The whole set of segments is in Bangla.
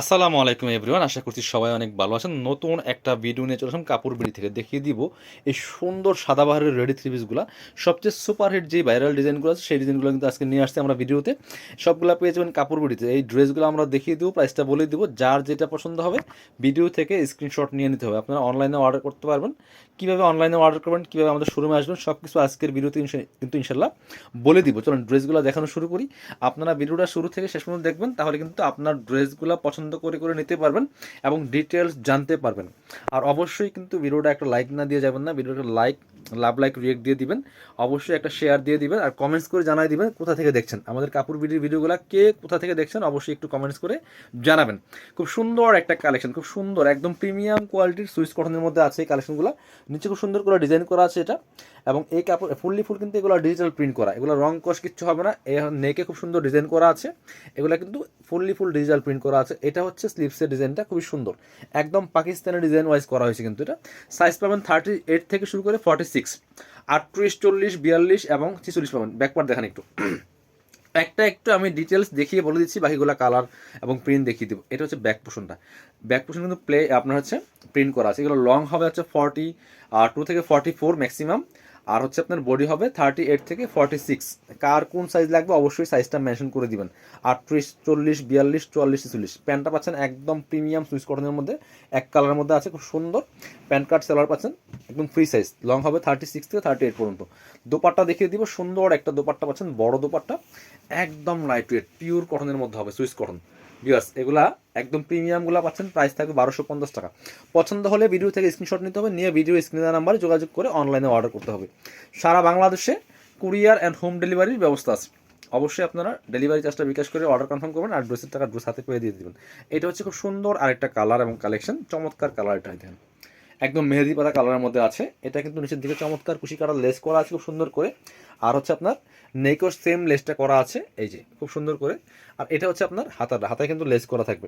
আসসালামু আলাইকুম এভরিওয়ান, আশা করছি সবাই অনেক ভালো আছেন। নতুন একটা ভিডিও নিয়ে চলে আসলাম কাপড় বিড়ি থেকে। দেখিয়ে দিব এই সুন্দর সাদাবাহারের রেডি থ্রি পিসগুলো সবচেয়ে সুপারহিট যে ভাইরাল ডিজাইনগুলো আছে, সেই ডিজাইনগুলো কিন্তু আজকে নিয়ে আসছে আমরা ভিডিওতে সবগুলো পেয়ে যাবেন কাপড় বিড়িতে। এই ড্রেসগুলো আমরা দেখিয়ে দিব প্রাইসটা বলে দিব। যার যেটা পছন্দ হবে ভিডিও থেকে স্ক্রিনশট নিয়ে নিতে হবে। আপনারা অনলাইনে অর্ডার করতে পারবেন। কীভাবে অনলাইনে অর্ডার করবেন, কীভাবে আমাদের শোরুমে আসবেন সব কিছু আজকের ভিডিওতে কিন্তু ইনশাল্লাহ বলে দিব। চলুন ড্রেসগুলো দেখানো শুরু করি। আপনারা ভিডিওটা শুরু থেকে শেষ পর্যন্ত দেখবেন, তাহলে কিন্তু আপনার ড্রেসগুলো পছন্দ করে করে নিতে পারবেন এবং ডিটেলস জানতে পারবেন। আর অবশ্যই কিন্তু ভিডিওটা একটা লাইক না দিয়ে যাবেন না, ভিডিওটা লাইক লাভ লাইক রিয়েক্ট দিয়ে দিবেন। অবশ্যই একটা শেয়ার দিয়ে দিবেন আর কমেন্টস করে জানাই দিবেন কোথা থেকে দেখছেন। আমাদের কাপড় ভিডিওর ভিডিওগুলো কে কোথা থেকে দেখছেন অবশ্যই একটু কমেন্টস করে জানাবেন। খুব সুন্দর একটা কালেকশন খুব সুন্দর, একদম প্রিমিয়াম কোয়ালিটির সুইচ কটনের মধ্যে আছে এই কালেকশনগুলো নিচে খুব সুন্দর করে ডিজাইন করা আছে এটা। এবং এই কাপড় ফুললি ফুল কিন্তু এগুলো ডিজিটাল প্রিন্ট করা। এগুলো রং কষ কিচ্ছু হবে না নেকে খুব সুন্দর ডিজাইন করা আছে। এগুলো কিন্তু ফুললি ফুল ডিজিটাল প্রিন্ট করা আছে। এটা হচ্ছে স্লিপসের ডিজাইনটা খুবই সুন্দর। একদম পাকিস্তানের ডিজাইন ওয়াইজ করা হয়েছে কিন্তু এটা। সাইজ পাবেন থার্টি এইট থেকে শুরু করে ফর্টি সিক্স আটত্রিশ, চল্লিশ, বিয়াল্লিশ এবং ছেচল্লিশ পাবেন। ব্যাকপার্ট দেখান একটু। একটা একটু আমি ডিটেলস দেখিয়ে বলে দিচ্ছি, বাকিগুলো কালার এবং প্রিন্ট দেখিয়ে দেবো। এটা হচ্ছে ব্যাক পোষণটা ব্যাক পোষণ কিন্তু প্লে আপনার হচ্ছে প্রিন্ট করা আছে। এগুলো লং হবে হচ্ছে ফর্টি টু থেকে ফর্টি ফোর ম্যাক্সিমাম আর হচ্ছে আপনার বডি হবে থার্টি এইট থেকে ফর্টি সিক্স কার কোন সাইজ লাগবে অবশ্যই সাইজটা মেনশন করে দিবেন। আটত্রিশ, চল্লিশ, বিয়াল্লিশ, চুয়াল্লিশ চল্লিশ প্যান্টটা পাচ্ছেন একদম প্রিমিয়াম সুইচ কটনের মধ্যে। এক কালারের মধ্যে আছে, খুব সুন্দর। প্যান্ট কার্ড সেলার পাচ্ছেন, একদম ফ্রি সাইজ লং হবে থার্টি সিক্স থেকে থার্টি এইট পর্যন্ত। দোপাট্টা দেখিয়ে দিব, সুন্দর একটা দোপাট্টা পাচ্ছেন, বড় দোপাট্টা। একদম লাইট ওয়েট পিওর কটনের মধ্যে হবে সুইচ কটন বিয়ার্স এগুলা একদম প্রিমিয়ামগুলো পাচ্ছেন প্রাইস থাকবে বারোশো পঞ্চাশ টাকা। পছন্দ হলে ভিডিও থেকে স্ক্রিনশট নিতে হবে, নিয়ে ভিডিও স্ক্রিনে নাম্বারে যোগাযোগ করে অনলাইনে অর্ডার করতে হবে। সারা বাংলাদেশে কুরিয়ার অ্যান্ড হোম ডেলিভারির ব্যবস্থা আছে। অবশ্যই আপনারা ডেলিভারি চার্জটা বিকাশ করে অর্ডার কনফার্ম করবেন আর ড্রেসের টাকা ড্রেস হাতে পেয়ে দিয়ে দেবেন। এটা হচ্ছে খুব সুন্দর আরেকটা কালার এবং কালেকশন চমৎকার কালার এটা দেখেন। একদম মেহেদি পাতা কালারের মধ্যে আছে। এটা কিন্তু নিচের দিকে চমৎকার কুশি কাটা লেস করা আছে, খুব সুন্দর করে। আর হচ্ছে আপনার নেকও সেম লেসটা করা আছে, এই যে, খুব সুন্দর করে। আর এটা হচ্ছে আপনার হাতাটা, হাতায় কিন্তু লেস করা থাকবে।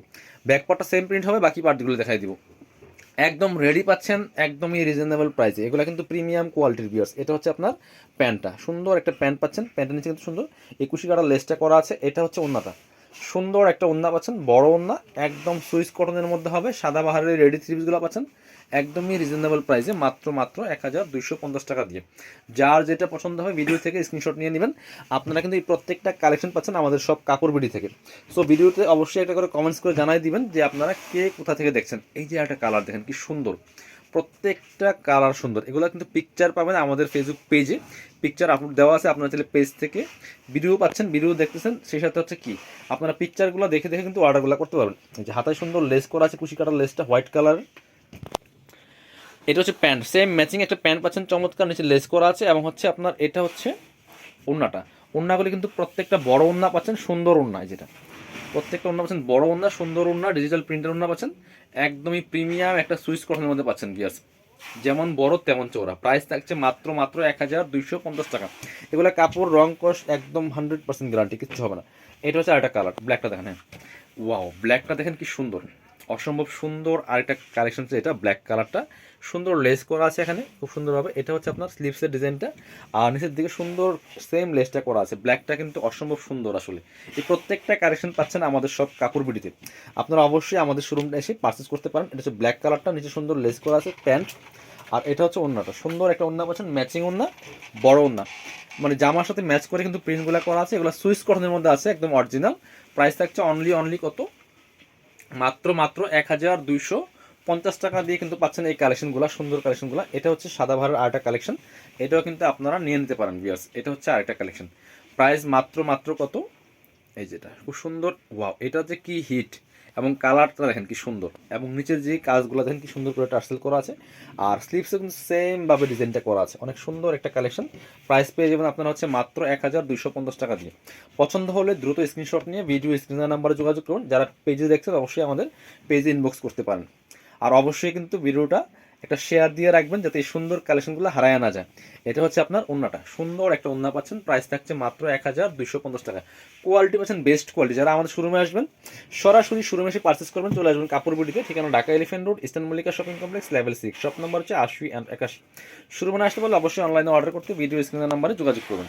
ব্যাক পার্টটা সেম প্রিন্ট হবে, বাকি পার্টগুলো দেখাই দিব। একদম রেডি পাচ্ছেন, একদমই রিজনেবল প্রাইসে এগুলো কিন্তু প্রিমিয়াম কোয়ালিটির বিয়ার্স এটা হচ্ছে আপনার প্যান্টটা। সুন্দর একটা প্যান্ট পাচ্ছেন, প্যান্টের নিচে কিন্তু সুন্দর। একুশি কাটা লেসটা করা আছে, এটা হচ্ছে ওন্নাটা। সুন্দর একটা ওন্না পাচ্ছেন, বড় ওন্না, একদম সুইচ কটনের মধ্যে হবে, সাদা বাহারের রেডি থ্রিপিসগুলো পাচ্ছেন। একদমই রিজনেবল প্রাইসে মাত্র মাত্র এক হাজার দুইশো পঞ্চাশ টাকা দিয়ে। যার যেটা পছন্দ হয় ভিডিও থেকে স্ক্রিনশট নিয়ে নেবেন। আপনারা কিন্তু এই প্রত্যেকটা কালেকশন পাচ্ছেন আমাদের সব কাপড় বিডি থেকে। সো ভিডিওতে অবশ্যই একটা করে কমেন্টস করে জানাই দিবেন যে আপনারা কে কোথা থেকে দেখছেন। এই যে একটা কালার দেখেন, কি সুন্দর। প্রত্যেকটা কালার সুন্দর। এগুলো কিন্তু পিকচার পাবেন আমাদের ফেসবুক পেজে পিকচার আপলোড দেওয়া আছে আপনারা চাইলে পেজ থেকে। ভিডিও পাচ্ছেন ভিডিও দেখতেছেন, সেই সাথে হচ্ছে কি? আপনারা পিকচারগুলো দেখে দেখে কিন্তু অর্ডারগুলো করতে পারবেন। যে হাতায় সুন্দর লেস করা আছে কুশি কাটার লেসটা হোয়াইট কালার এটা হচ্ছে প্যান্ট। সেম ম্যাচিং একটা প্যান্ট পাচ্ছেন, চমৎকার নিচে লেস করা আছে এবং হচ্ছে আপনার এটা হচ্ছে ওন্নাটা ওন্নাগুলি কিন্তু প্রত্যেকটা বড় ওন্না পাচ্ছেন, সুন্দর ওন্না যেটা। প্রত্যেকটা ওন্না পাচ্ছেন, বড় ওন্না সুন্দর ওন্না ডিজিটাল প্রিন্টের ওন্না পাচ্ছেন, একদমই প্রিমিয়াম একটা সুইচ কটনের মধ্যে পাচ্ছেন বিয়াস যেমন বড়, তেমন চৌড়া প্রাইস থাকছে মাত্র মাত্র এক হাজার দুইশো পঞ্চাশ টাকা। এগুলো কাপড়, রং কষ একদম হান্ড্রেড পার্সেন্ট গ্যারান্টি কিচ্ছু হবে না। এটা হচ্ছে আরেকটা কালার ব্ল্যাকটা দেখেন হ্যাঁ। ওয়াও ব্ল্যাকটা দেখেন কি সুন্দর। অসম্ভব সুন্দর আরেকটা কালেকশন হচ্ছে এটা ব্ল্যাক কালারটা সুন্দর লেস করা আছে এখানে, খুব সুন্দরভাবে। এটা হচ্ছে আপনার স্লিভসের ডিজাইনটা। আর নিচের দিকে সুন্দর সেম লেসটা করা আছে। ব্ল্যাকটা কিন্তু অসম্ভব সুন্দর আসলে। এই প্রত্যেকটা কালেকশন পাচ্ছেন আমাদের সব কাপড় বিডিতে। আপনারা অবশ্যই আমাদের শোরুমটা এসে পারচেস করতে পারেন। এটা হচ্ছে ব্ল্যাক কালারটা নিচে সুন্দর লেস করা আছে প্যান্ট আর এটা হচ্ছে ওন্নাটা। সুন্দর একটা ওন্না পাচ্ছেন ম্যাচিং ওন্না, বড় ওন্না। মানে জামার সাথে ম্যাচ করে কিন্তু প্রিন্টগুলো করা আছে। এগুলো সুইস কটনের মধ্যে আছে, একদম অরিজিনাল প্রাইস থাকছে অনলি অনলি কত? মাত্র মাত্র এক হাজার দুইশো পঞ্চাশ টাকা দিয়ে কিন্তু পাচ্ছেন এই কালেকশনগুলো, সুন্দর কালেকশনগুলো। এটা হচ্ছে সাদা ভারের আরেকটা কালেকশন। এটাও কিন্তু আপনারা নিয়ে নিতে পারেন বিয়ার্স এটা হচ্ছে আরেকটা কালেকশন। প্রাইস মাত্র মাত্র কত? এই যেটা, খুব সুন্দর। ওয়াও, এটা যে কি হিট! এবং কালারটা দেখেন কি সুন্দর। এবং নিচের যে কাজগুলো দেখেন কি সুন্দর করে টার্সেল করা আছে। আর স্লিপসে কিন্তু সেমভাবে ডিজাইনটা করা আছে। অনেক সুন্দর একটা কালেকশন প্রাইস পেয়ে যাবেন আপনারা হচ্ছে মাত্র এক হাজার দুইশো পঞ্চাশ টাকা দিয়ে। পছন্দ হলে দ্রুত স্ক্রিনশট নিয়ে ভিডিও স্ক্রিনের নাম্বারে যোগাযোগ করুন। যারা পেজে দেখছেন, অবশ্যই আমাদের পেজে ইনবক্স করতে পারেন। আর অবশ্যই কিন্তু ভিডিওটা একটা শেয়ার দিয়ে রাখবেন যাতে এই সুন্দর কালেকশনগুলো হারায় না যায়। এটা হচ্ছে আপনার ওন্নাটা। সুন্দর একটা ওন্না পাচ্ছেন। প্রাইস থাকছে মাত্র এক হাজার দুইশো পঞ্চাশ টাকা। কোয়ালিটি পাচ্ছেন বেস্ট কোয়ালিটি যারা আমাদের শোরুমে আসবেন, সরাসরি শোরুমে এসে পার্চেস করবেন, চলে আসবেন কাপড় বুটিতে ঠিকানা Dhaka Elephant Road Eastern Mallika shopping complex level six shop number হচ্ছে আশি অ্যান্ড একাশি। শোরুমে আসতে পারলে অবশ্যই অনলাইনে অর্ডার করতে ভিডিও স্ক্রিনের নাম্বারে যোগাযোগ করবেন